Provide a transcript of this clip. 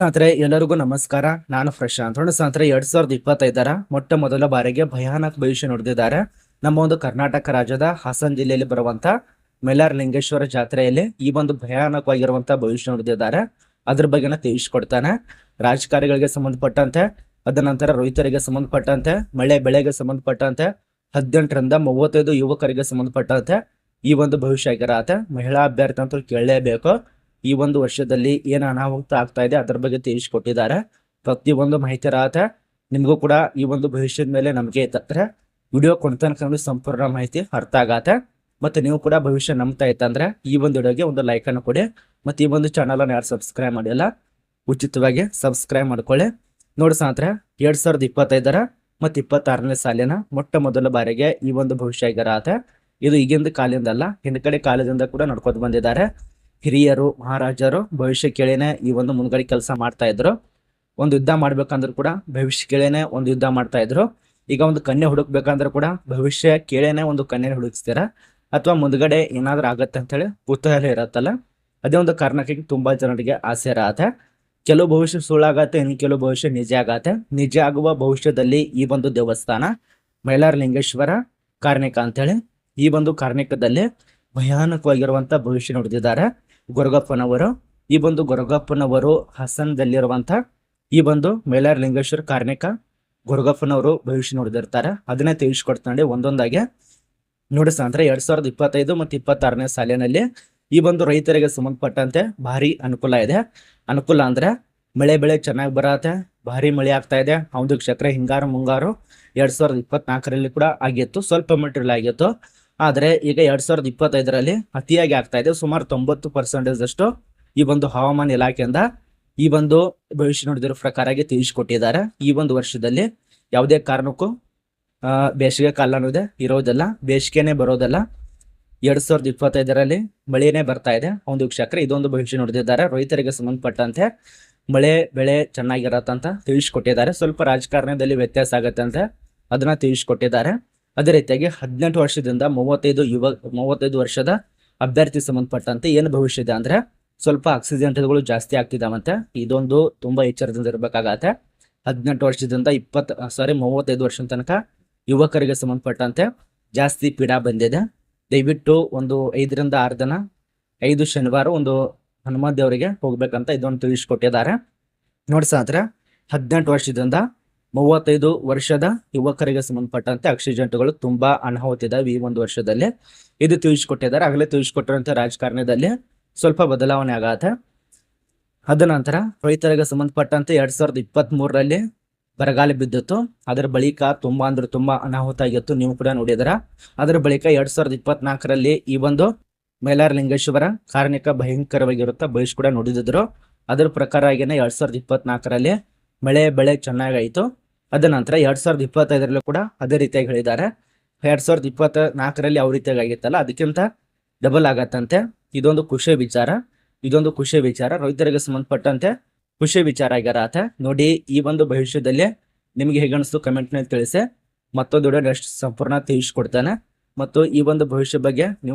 ಸ್ನೇಹಿತರೆ, ಎಲ್ಲರಿಗೂ ನಮಸ್ಕಾರ. ನಾನು ಪ್ರಶಾಂತ್ ಸ್ನೇಹಿತರೆ, ಎರಡ್ ಸಾವಿರದ ಇಪ್ಪತ್ತೈದರ ಮೊಟ್ಟ ಮೊದಲ ಬಾರಿಗೆ ಭಯಾನಕ ಭವಿಷ್ಯ ನುಡಿದಿದ್ದಾರೆ. ನಮ್ಮ ಒಂದು ಕರ್ನಾಟಕ ರಾಜ್ಯದ ಹಾಸನ್ ಜಿಲ್ಲೆಯಲ್ಲಿ ಬರುವಂತ ಮೆಲಾರ್ ಲಿಂಗೇಶ್ವರ ಜಾತ್ರೆಯಲ್ಲಿ ಈ ಒಂದು ಭಯಾನಕವಾಗಿರುವಂತಹ ಭವಿಷ್ಯ ನುಡಿದಿದ್ದಾರೆ. ಅದ್ರ ಬಗ್ಗೆನ ತಿಳಿಸ್ಕೊಡ್ತಾನೆ. ರಾಜಕಾರಿಗಳಿಗೆ ಸಂಬಂಧಪಟ್ಟಂತೆ, ಅದ ನಂತರ ರೈತರಿಗೆ ಸಂಬಂಧಪಟ್ಟಂತೆ, ಮಳೆ ಬೆಳೆಗೆ ಸಂಬಂಧಪಟ್ಟಂತೆ, ಹದಿನೆಂಟರಿಂದ ಮೂವತ್ತೈದು ಯುವಕರಿಗೆ ಸಂಬಂಧಪಟ್ಟಂತೆ ಈ ಒಂದು ಭವಿಷ್ಯ ಆಗಿರತ್ತೆ. ಮಹಿಳಾ ಅಭ್ಯರ್ಥಿ ಅಂತೂ ಕೇಳಲೇಬೇಕು. ಈ ಒಂದು ವರ್ಷದಲ್ಲಿ ಏನು ಅನಾಹುತ ಆಗ್ತಾ ಇದೆ ಅದರ ಬಗ್ಗೆ ತಿಳಿಸ್ಕೊಟ್ಟಿದ್ದಾರೆ. ಪ್ರತಿಯೊಂದು ಮಾಹಿತಿ ರಾತ ನಿಮಗೂ ಕೂಡ ಈ ಒಂದು ಭವಿಷ್ಯದ ಮೇಲೆ ನಮಗೆ ಇತ್ತಂದ್ರೆ ವಿಡಿಯೋ ಕೊಡ್ತಾನೆ ಸಂಪೂರ್ಣ ಮಾಹಿತಿ ಅರ್ಥ ಆಗತ್ತೆ. ಮತ್ತೆ ನೀವು ಕೂಡ ಭವಿಷ್ಯ ನಂಬ್ತಾ ಇತ್ತಂದ್ರೆ ಈ ಒಂದು ವಿಡಿಯೋಗೆ ಒಂದು ಲೈಕ್ ಅನ್ನು ಕೊಡಿ. ಮತ್ತೆ ಈ ಒಂದು ಚಾನಲನ್ನು ಯಾರು ಸಬ್ಸ್ಕ್ರೈಬ್ ಮಾಡಿಲ್ಲ, ಉಚಿತವಾಗಿ ಸಬ್ಸ್ಕ್ರೈಬ್ ಮಾಡ್ಕೊಳ್ಳಿ. ನೋಡಿ ಸ್ನೇಹಿತರೆ, ಎರಡು ಸಾವಿರದ ಇಪ್ಪತ್ತೈದರ ಮತ್ತು ಇಪ್ಪತ್ತಾರನೇ ಸಾಲಿನ ಮೊಟ್ಟ ಮೊದಲ ಬಾರಿಗೆ ಈ ಒಂದು ಭವಿಷ್ಯ ಆಗಿರತ್ತೆ ಇದು ಈಗಿಂದ ಕಾಲದಿಂದ ಅಲ್ಲ ಹಿಂದ್ಗಡೆ ಕಾಲದಿಂದ ಕೂಡ ನಡ್ಕೊಂಡು ಬಂದಿದ್ದಾರೆ. ಹಿರಿಯರು, ಮಹಾರಾಜರು ಭವಿಷ್ಯ ಕೇಳೇನೆ ಈ ಒಂದು ಮುಂದ್ಗಡೆ ಕೆಲಸ ಮಾಡ್ತಾ ಇದ್ರು. ಒಂದು ಯುದ್ಧ ಮಾಡ್ಬೇಕಂದ್ರೂ ಕೂಡ ಭವಿಷ್ಯ ಕೇಳೇನೆ ಒಂದು ಯುದ್ಧ ಮಾಡ್ತಾ ಇದ್ರು. ಈಗ ಒಂದು ಕನ್ಯೆ ಹುಡುಕ್ಬೇಕಂದ್ರೆ ಕೂಡ ಭವಿಷ್ಯ ಕೇಳೇನೆ ಒಂದು ಕನ್ಯೆ ಹುಡುಕ್ಸ್ತೀರ? ಅಥವಾ ಮುಂದ್ಗಡೆ ಏನಾದ್ರೂ ಆಗತ್ತೆ ಅಂತೇಳಿ ಕುತೂಹಲ ಇರತ್ತಲ್ಲ? ಅದೇ ಒಂದು ಕಾರಣಕ್ಕೆ ತುಂಬಾ ಜನರಿಗೆ ಆಸೆ ಇರತ್ತೆ. ಕೆಲವು ಭವಿಷ್ಯ ಸುಳ್ಳಾಗತ್ತೆ, ಇನ್ನು ಕೆಲವು ಭವಿಷ್ಯ ನಿಜ ಆಗತ್ತೆ. ನಿಜ ಆಗುವ ಭವಿಷ್ಯದಲ್ಲಿ ಈ ಒಂದು ದೇವಸ್ಥಾನ ಮೈಲಾರ ಲಿಂಗೇಶ್ವರ ಕಾರ್ಣಿಕ ಅಂತೇಳಿ ಈ ಒಂದು ಕಾರ್ಣಿಕದಲ್ಲಿ ಭಯಾನಕವಾಗಿರುವಂತ ಭವಿಷ್ಯ ನುಡಿದಿದ್ದಾರೆ. ಗೊರಗಪ್ಪನವರು, ಈ ಬಂದು ಗೊರಗಪ್ಪನವರು ಹಸನ್ದಲ್ಲಿರುವಂತ ಈ ಬಂದು ಮೇಲಾರ್ ಲಿಂಗೇಶ್ವರ ಕಾರ್ಣಿಕ ಗೊರಗಪ್ಪನವರು ಭವಿಷ್ಯ ನೋಡಿದಿರ್ತಾರೆ. ಅದನ್ನೇ ತಿಳಿಸ್ಕೊಡ್ತಾನೆ ಒಂದೊಂದಾಗಿ. ನೋಡಿ ಅಂದ್ರೆ ಎರಡ್ ಸಾವಿರದ ಇಪ್ಪತ್ತೈದು ಮತ್ತು ಇಪ್ಪತ್ತಾರನೇ ಸಾಲಿನಲ್ಲಿ ಈ ಬಂದು ರೈತರಿಗೆ ಸಂಬಂಧಪಟ್ಟಂತೆ ಭಾರಿ ಅನುಕೂಲ ಇದೆ. ಅನುಕೂಲ ಅಂದ್ರೆ ಮಳೆ ಬೆಳೆ ಚೆನ್ನಾಗಿ ಬರತ್ತೆ, ಭಾರಿ ಮಳೆ ಆಗ್ತಾ ಇದೆ. ಒಂದು ಚಕ್ರ ಹಿಂಗಾರು ಮುಂಗಾರು ಎರಡ್ ಸಾವಿರದ ಇಪ್ಪತ್ನಾಲ್ಕರಲ್ಲಿ ಕೂಡ ಆಗಿತ್ತು. ಸ್ವಲ್ಪ ಮಟ್ಟಿರಲಿ ಆಗಿತ್ತು. ಆದ್ರೆ ಈಗ ಎರಡ್ ಸಾವಿರದ ಇಪ್ಪತ್ತೈದರಲ್ಲಿ ಅತಿಯಾಗಿ ಆಗ್ತಾ ಇದೆ. ಸುಮಾರು ತೊಂಬತ್ತು ಪರ್ಸೆಂಟೇಜ್ ಅಷ್ಟು ಈ ಒಂದು ಹವಾಮಾನ ಇಲಾಖೆಯಿಂದ ಈ ಒಂದು ಭವಿಷ್ಯ ನೋಡಿದಿರೋ ಪ್ರಕಾರವಾಗಿ ತಿಳಿಸಿಕೊಟ್ಟಿದ್ದಾರೆ. ಈ ಒಂದು ವರ್ಷದಲ್ಲಿ ಯಾವುದೇ ಕಾರಣಕ್ಕೂ ಬೇಸಿಗೆ ಕಾಲ ಅನ್ನೋದೇ ಇರೋದಿಲ್ಲ, ಬೇಸಿಗೆನೆ ಬರೋದಲ್ಲ. ಎರಡ್ ಸಾವಿರದ ಇಪ್ಪತ್ತೈದರಲ್ಲಿ ಮಳೆನೇ ಬರ್ತಾ ಇದೆ. ಒಂದು ವೀಕ್ಷಕರು ಇದೊಂದು ಭವಿಷ್ಯ ನುಡಿದಿದ್ದಾರೆ. ರೈತರಿಗೆ ಸಂಬಂಧಪಟ್ಟಂತೆ ಮಳೆ, ಬೆಳೆ ಚೆನ್ನಾಗಿರತ್ತಂತ ತಿಳಿಸ್ಕೊಟ್ಟಿದ್ದಾರೆ. ಸ್ವಲ್ಪ ರಾಜಕಾರಣದಲ್ಲಿ ವ್ಯತ್ಯಾಸ ಆಗತ್ತಂತೆ ಅದನ್ನ ತಿಳಿಸ್ಕೊಟ್ಟಿದ್ದಾರೆ. ಅದೇ ರೀತಿಯಾಗಿ ಹದಿನೆಂಟು ವರ್ಷದಿಂದ ಮೂವತ್ತೈದು ಯುವ, ಮೂವತ್ತೈದು ವರ್ಷದ ಅಭ್ಯರ್ಥಿ ಸಂಬಂಧಪಟ್ಟಂತೆ ಏನು ಭವಿಷ್ಯ ಇದೆ ಅಂದ್ರೆ ಸ್ವಲ್ಪ ಆಕ್ಸಿಡೆಂಟ್ಗಳು ಜಾಸ್ತಿ ಆಗ್ತಿದಾವಂತೆ ಇದೊಂದು ತುಂಬಾ ಎಚ್ಚರದಿಂದ ಇರಬೇಕಾಗತ್ತೆ. ಹದಿನೆಂಟು ವರ್ಷದಿಂದ ಇಪ್ಪತ್ತು ಸಾರಿ ಮೂವತ್ತೈದು ವರ್ಷದ ತನಕ ಯುವಕರಿಗೆ ಸಂಬಂಧಪಟ್ಟಂತೆ ಜಾಸ್ತಿ ಪೀಡಾ ಬಂದಿದೆ. ದಯವಿಟ್ಟು ಒಂದು ಐದರಿಂದ ಆರು ದಿನ, ಐದು ಶನಿವಾರ ಒಂದು ಹನುಮಾನ್ ದೇವರಿಗೆ ಹೋಗ್ಬೇಕಂತ ಇದೊಂದು ತಿಳಿಸ್ಕೊಟ್ಟಿದ್ದಾರೆ. ನೋಡಿ ಸಾತ್ರ ಹದಿನೆಂಟು ವರ್ಷದಿಂದ ಮೂವತ್ತೈದು ವರ್ಷದ ಯುವಕರಿಗೆ ಸಂಬಂಧಪಟ್ಟಂತೆ ಆಕ್ಸಿಡೆಂಟ್ಗಳು ತುಂಬಾ ಅನಾಹುತ ಇದಾವೆ ಈ ಒಂದು ವರ್ಷದಲ್ಲಿ. ಇದು ತಿಳಿಸ್ಕೊಟ್ಟಿದ್ದಾರೆ. ಆಗಲೇ ತಿಳಿಸ್ಕೊಟ್ಟಿರುವಂತಹ ರಾಜಕಾರಣದಲ್ಲಿ ಸ್ವಲ್ಪ ಬದಲಾವಣೆ ಆಗತ್ತೆ. ಅದ ನಂತರ ರೈತರಿಗೆ ಸಂಬಂಧಪಟ್ಟಂತೆ ಎರಡ್ ಸಾವಿರದ ಇಪ್ಪತ್ತ್ ಮೂರರಲ್ಲಿ ಬರಗಾಲ ಬಿದ್ದಿತ್ತು. ಅದರ ಬಳಿಕ ತುಂಬಾ ಅಂದ್ರೆ ತುಂಬಾ ಅನಾಹುತ ಆಗಿತ್ತು. ನೀವು ಕೂಡ ನೋಡಿದ್ರ ಅದರ ಬಳಿಕ ಎರಡ್ ಸಾವಿರದ ಇಪ್ಪತ್ನಾಲ್ಕರಲ್ಲಿ ಈ ಒಂದು ಮೈಲಾರ ಲಿಂಗೇಶ್ವರ ಕಾರಣಿಕ ಭಯಂಕರವಾಗಿರುತ್ತ, ಬಯಸ್ ಕೂಡ ನೋಡಿದ್ರು ಅದರ ಪ್ರಕಾರ ಆಗಿನ ಎರಡ್ ಸಾವಿರದ ಇಪ್ಪತ್ನಾಲ್ಕರಲ್ಲಿ ಮಳೆ, ಬೆಳೆ ಚೆನ್ನಾಗಾಯಿತು. ಅದ ನಂತರ ಎರಡ್ ಸಾವಿರದ ಇಪ್ಪತ್ತೈದರಲ್ಲೂ ಕೂಡ ಅದೇ ರೀತಿಯಾಗಿ ಹೇಳಿದ್ದಾರೆ. ಎರಡ್ ಸಾವಿರದ ಇಪ್ಪತ್ತ ನಾಲ್ಕರಲ್ಲಿ ಯಾವ ರೀತಿಯಾಗಿ ಆಗಿತ್ತಲ್ಲ, ಅದಕ್ಕಿಂತ ಡಬಲ್ ಆಗತ್ತಂತೆ. ಇದೊಂದು ಖುಷಿ ವಿಚಾರ. ಇದೊಂದು ಖುಷಿ ವಿಚಾರ. ರೈತರಿಗೆ ಸಂಬಂಧಪಟ್ಟಂತೆ ಖುಷಿ ವಿಚಾರ ಆಗಿರತ್ತೆ. ನೋಡಿ, ಈ ಒಂದು ಭವಿಷ್ಯದಲ್ಲಿ ನಿಮಗೆ ಹೇಗೆ ಅನಿಸ್ತು ಕಮೆಂಟ್ನಲ್ಲಿ ತಿಳಿಸಿ. ಮತ್ತೊಂದು ನೆಕ್ಸ್ಟ್ ಸಂಪೂರ್ಣ ತಿಳಿಸ್ಕೊಡ್ತಾನೆ. ಮತ್ತು ಈ ಒಂದು ಭವಿಷ್ಯ ಬಗ್ಗೆ ನೀವು